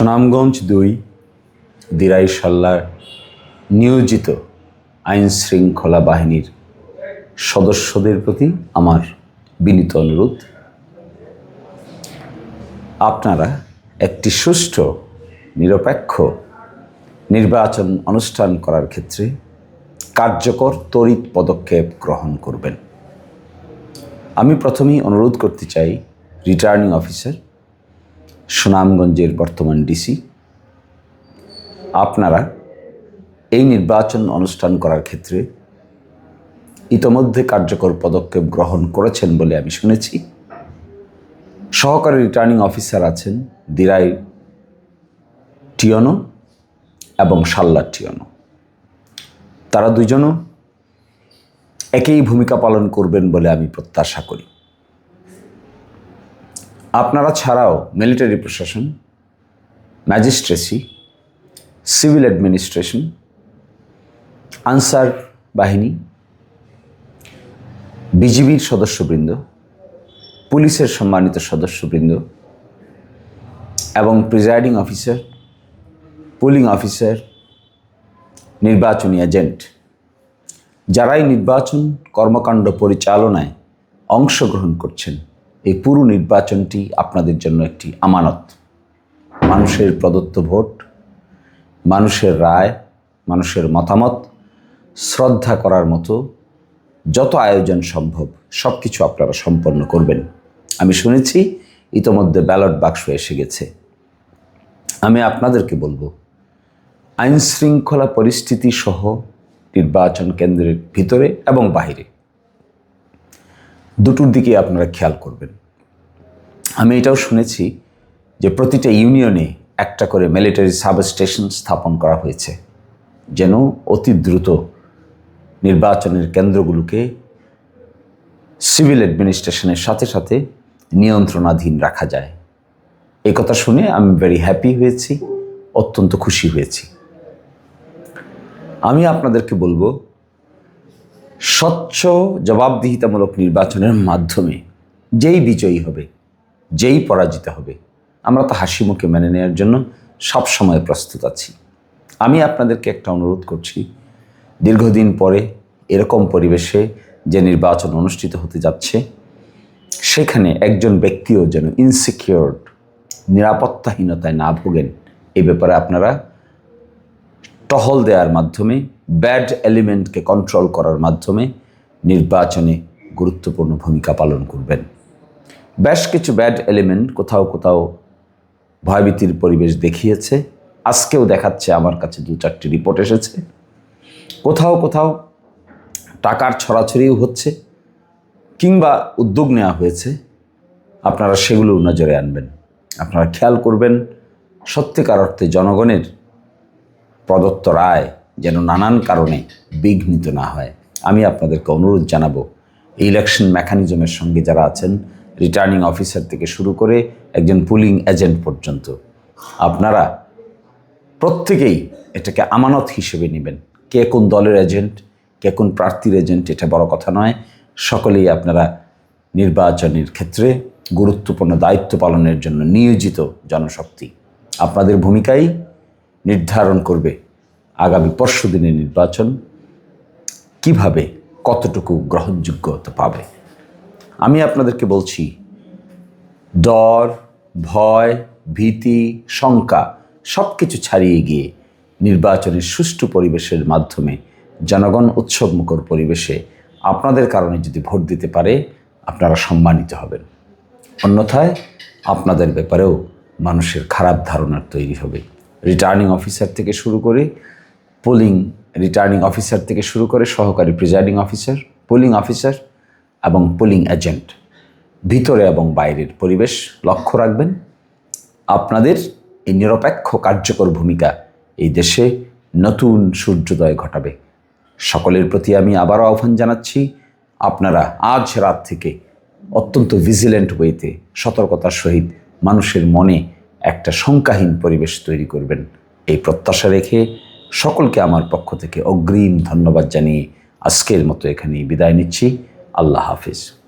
সুনামগঞ্জ দুই, দিরাই সাল্লার নিয়োজিত আইন শৃঙ্খলা বাহিনীর সদস্যদের প্রতি আমার বিনীত অনুরোধ। আপনারা একটি সুষ্ঠু, নিরপেক্ষ নির্বাচন অনুষ্ঠান করার ক্ষেত্রে কার্যকর তড়িৎ পদক্ষেপ গ্রহণ করবেন। আমি প্রথমেই অনুরোধ করতে চাই, রিটার্নিং অফিসার সুনামগঞ্জের বর্তমান ডিসি। আপনারা এই নির্বাচন অনুষ্ঠান করার ক্ষেত্রে ইতোমধ্যে কার্যকর পদক্ষেপ গ্রহণ করেছেন বলে আমি শুনেছি। সহকারী রিটার্নিং অফিসার আছেন দিরাই টিয়নো এবং সাল্লা টিয়নো তারা দুজনও একই ভূমিকা পালন করবেন বলে আমি প্রত্যাশা করি। আপনারা ছাড়াও মিলিটারি প্রশাসন, ম্যাজিস্ট্রেসি, সিভিল অ্যাডমিনিস্ট্রেশন, আনসার বাহিনী, বিজিবির সদস্যবৃন্দ, পুলিশের সম্মানিত সদস্যবৃন্দ এবং প্রিজাইডিং অফিসার, পুলিং অফিসার, নির্বাচনী এজেন্ট। যারাই নির্বাচন কর্মকাণ্ড পরিচালনায় অংশগ্রহণ করছেন এই পুরো নির্বাচনটি আপনাদের জন্য একটি আমানত। মানুষের প্রদত্ত ভোট, মানুষের রায়, মানুষের মতামত, শ্রদ্ধা করার মতো যত আয়োজন সম্ভব সব কিছু আপনারা সম্পন্ন করবেন। আমি শুনেছি ইতোমধ্যে ব্যালট বাক্স এসে গেছে। আমি আপনাদেরকে বলব আইন শৃঙ্খলা পরিস্থিতি সহ নির্বাচন কেন্দ্রের ভিতরে এবং বাইরে দুটোর দিকে আপনারা খেয়াল করবেন। আমি এটাও শুনেছি যে প্রতিটা ইউনিয়নে একটা করে মিলিটারি সাব স্টেশন স্থাপন করা হয়েছে, যেন অতি দ্রুত নির্বাচনের কেন্দ্রগুলোকে সিভিল অ্যাডমিনিস্ট্রেশনের সাথে সাথে নিয়ন্ত্রণাধীন রাখা যায়। এই কথা শুনে আমি ভেরি হ্যাপি হয়েছি, অত্যন্ত খুশি হয়েছি। আমি আপনাদেরকে বলব স্বচ্ছ, জবাবদিহিতামূলক নির্বাচনের মাধ্যমে যেই বিজয়ী হবে, যেই পরাজিত হবে, আমরা তো হাসি মুখে মেনে নেওয়ার জন্য সব সময় প্রস্তুত আছি। আমি আপনাদেরকে একটা অনুরোধ করছি, দীর্ঘদিন পরে এরকম পরিবেশে যে নির্বাচন অনুষ্ঠিত হতে যাচ্ছে, সেখানে একজন ব্যক্তিও যেন ইনসিকিওরড নিরাপত্তাহীনতায় না ভোগেন, এ ব্যাপারে আপনারা টহল দেওয়ার মাধ্যমে ব্যাড এলিমেন্টকে কন্ট্রোল করার মাধ্যমে নির্বাচনে গুরুত্বপূর্ণ ভূমিকা পালন করবেন। বেশ কিছু ব্যাড এলিমেন্ট কোথাও কোথাও ভয়ভীতির পরিবেশ দেখিয়েছে। আজকেও দেখাচ্ছে, আমার কাছে দু চারটি রিপোর্ট এসেছে। কোথাও কোথাও টাকার ছড়াছড়িও হচ্ছে কিংবা উদ্যোগ নেওয়া হয়েছে। আপনারা সেগুলো নজরে আনবেন। আপনারা খেয়াল করবেন, সত্যিকার অর্থে জনগণের প্রদত্ত রায় নানান কারণে বিঘ্নিত না হয়। আমি আপনাদেরকে অনুরোধ জানাব ইলেকশন মেকানিজমের সঙ্গে যারা আছেন রিটার্নিং অফিসার থেকে শুরু করে একজন পুলিং এজেন্ট পর্যন্ত, আপনারা প্রত্যেকেই এটাকে আমানত হিসেবে নেবেন। কে কোন দলের এজেন্ট কে কোন প্রার্থীর এজেন্ট এটা বড় কথা নয়। সকলেই আপনারা নির্বাচনের ক্ষেত্রে গুরুত্বপূর্ণ দায়িত্ব পালনের জন্য নিয়োজিত জনশক্তি। আপনাদের ভূমিকাই নির্ধারণ করবে আগামী পরশু দিনের নির্বাচন কীভাবে কতটুকু গ্রহণযোগ্যতা পাবে? আমি আপনাদেরকে বলছি ডর ভয়, ভীতি, শঙ্কা সব কিছু ছাড়িয়ে গিয়ে নির্বাচনের সুষ্ঠু পরিবেশের মাধ্যমে জনগণ উৎসবমুখর পরিবেশে আপনাদের কারণে যদি ভোট দিতে পারে, আপনারা সম্মানিত হবেন। অন্যথায় আপনাদের ব্যাপারেও মানুষের খারাপ ধারণার তৈরি হবে। রিটার্নিং অফিসার থেকে শুরু করে পোলিং রিটার্নিং অফিসার থেকে শুরু করে সহকারী প্রিজাইডিং অফিসার পোলিং অফিসার এবং পোলিং এজেন্ট ভিতরে এবং বাইরের পরিবেশ লক্ষ্য রাখবেন। আপনাদের এই নিরপেক্ষ কার্যকর ভূমিকা এই দেশে নতুন সূর্যোদয় ঘটাবে। সকলের প্রতি আমি আবারও আহ্বান জানাচ্ছি, আপনারা আজ রাত থেকে অত্যন্ত ভিজিল্যান্ট ওয়েতে সতর্কতার সহিত মানুষের মনে একটা শঙ্কাহীন পরিবেশ তৈরি করবেন। এই প্রত্যাশা রেখে সকলকে আমার পক্ষ থেকে অগ্রিম ধন্যবাদ জানিয়ে আজকের মতো এখানেই বিদায় নিচ্ছি। আল্লাহ হাফিজ।